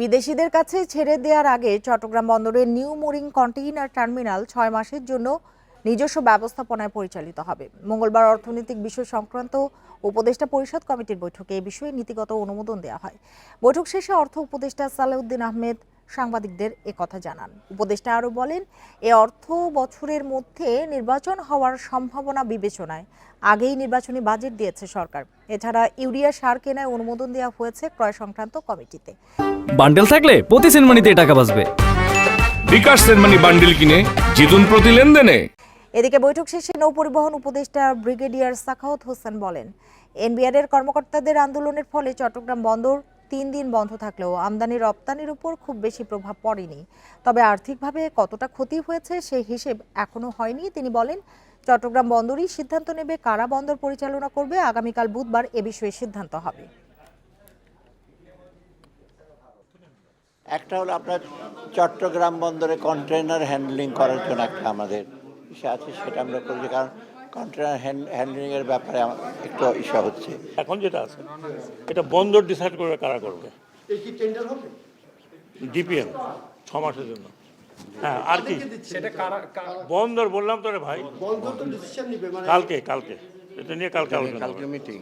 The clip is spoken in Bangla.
বিদেশিদের কাছে ছেড়ে দেওয়ার আগে চট্টগ্রাম বন্দরের নিউ মোরিং কন্টেইনার টার্মিনাল ছয় মাসের জন্য নিজস্ব ব্যবস্থাপনায় পরিচালিত হবে। মঙ্গলবার অর্থনৈতিক বিষয় সংক্রান্ত উপদেষ্টা পরিষদ কমিটির বৈঠকে এ বিষয়ে নীতিগত অনুমোদন দেওয়া হয়। বৈঠক শেষে অর্থ উপদেষ্টা সালাউদ্দিন আহমেদ সাংবাদিকদের কথা জানান। উপদেষ্টা আরও বলেন এ অর্থ বছরের মধ্যে নির্বাচন হওয়ার সম্ভাবনা বিবেচনায়। আগেই নির্বাচনী বাজেট দিয়েছে সরকার। এছাড়া ইউরিয়া সার কেনায় অনুমোদন দেওয়া হয়েছে ক্রয় সংক্রান্ত কমিটিতে। বান্ডেল থাকলে প্রতি সেনমানিতে টাকা বাঁচবে। বিকাশ সেনমানি বান্ডিল কিনে জিতুন প্রতি লেনদেনে। এদিকে বৈঠক শেষে নৌপরিবহন উপদেষ্টা ব্রিগেডিয়ার সাখাওয়াত হোসেন বলেন এনবিআর এর কর্মকর্তাদের আন্দোলনের ফলে চট্টগ্রাম বন্দর তিন দিন বন্ধ থাকলেও আমদানি রপ্তানির উপর খুব বেশি প্রভাব পড়েনি। তবে আর্থিকভাবে কতটা ক্ষতি হয়েছে সেই হিসেব এখনও হয়নি। তিনি বলেন, চট্টগ্রাম বন্দরই সিদ্ধান্ত নেবে কারা বন্দর পরিচালনা করবে। আগামীকাল বুধবার এ বিষয়ে সিদ্ধান্ত হবে। একটা হলো আপনার চট্টগ্রাম বন্দরে কন্টেনার হ্যান্ডলিং করার জন্য একটা আমাদের আছে, সেটা আমরা করছি। কারণ কন্টেনার হ্যান্ডলিং এর ব্যাপারে আমার একটু ইস্যু হচ্ছে। এখন যেটা আছে এটা বন্দর ডিসাইড করবে কারা করবে। ডিপিএম ছ মাসের জন্য। হ্যাঁ আর কি? বন্দর বললাম তো রে ভাই। কালকে কালকে। এটা নিয়ে কালকে কালকে মিটিং